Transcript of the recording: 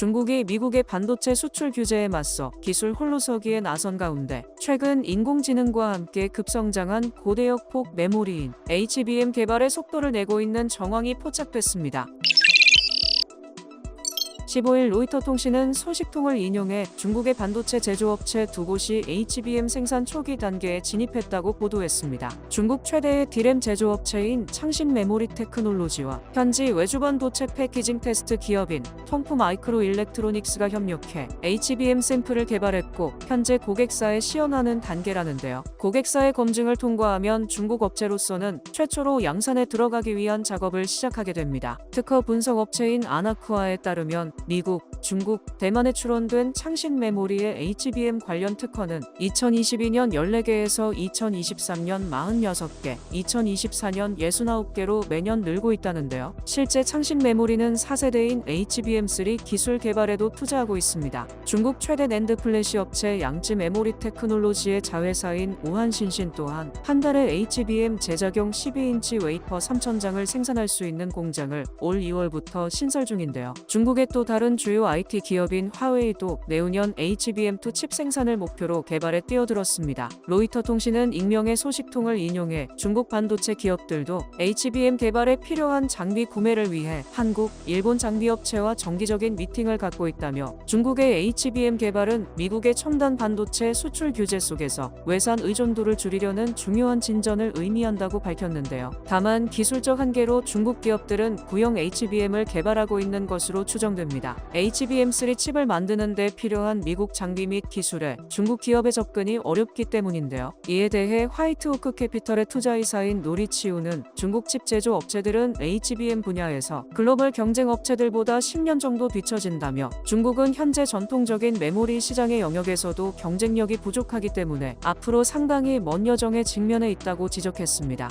중국이 미국의 반도체 수출 규제에 맞서 기술 홀로서기에 나선 가운데 최근 인공지능과 함께 급성장한 고대역 폭 메모리인 HBM 개발에 속도를 내고 있는 정황이 포착됐습니다. 15일 로이터 통신은 소식통을 인용해 중국의 반도체 제조업체 두 곳이 HBM 생산 초기 단계에 진입했다고 보도했습니다. 중국 최대의 디램 제조업체인 창신 메모리 테크놀로지와 현지 외주 반 도체 패키징 테스트 기업인 통프 마이크로 일렉트로닉스가 협력해 HBM 샘플을 개발했고 현재 고객사에 시연하는 단계라는데요. 고객사의 검증을 통과하면 중국 업체로서는 최초로 양산에 들어가기 위한 작업을 시작하게 됩니다. 특허 분석 업체인 아나쿠아에 따르면 미국, 중국, 대만에 출원된 창신 메모리의 HBM 관련 특허는 2022년 14개에서 2023년 46개, 2024년 69개로 매년 늘고 있다는데요. 실제 창신 메모리는 4세대인 HBM3 기술 개발에도 투자하고 있습니다. 중국 최대 낸드 플래시 업체 양지 메모리 테크놀로지의 자회사인 우한신신 또한 한 달에 HBM 제작용 12인치 웨이퍼 3,000장을 생산할 수 있는 공장을 올 2월부터 신설 중인데요. 중국의 또 다른 주요 IT 기업인 화웨이도 내후년 HBM2 칩 생산을 목표로 개발에 뛰어들었습니다. 로이터 통신은 익명의 소식통을 인용해 중국 반도체 기업들도 HBM 개발에 필요한 장비 구매를 위해 한국, 일본 장비 업체와 정기적인 미팅을 갖고 있다며 중국의 HBM 개발은 미국의 첨단 반도체 수출 규제 속에서 외산 의존도를 줄이려는 중요한 진전을 의미한다고 밝혔는데요. 다만 기술적 한계로 중국 기업들은 구형 HBM을 개발하고 있는 것으로 추정됩니다. HBM3 칩을 만드는 데 필요한 미국 장비 및 기술에 중국 기업의 접근이 어렵기 때문인데요. 이에 대해 화이트오크 캐피털의 투자이사인 노리치우는 중국 칩 제조 업체들은 HBM 분야에서 글로벌 경쟁 업체들보다 10년 정도 뒤처진다며 중국은 현재 전통적인 메모리 시장의 영역에서도 경쟁력이 부족하기 때문에 앞으로 상당히 먼 여정에 직면해 있다고 지적했습니다.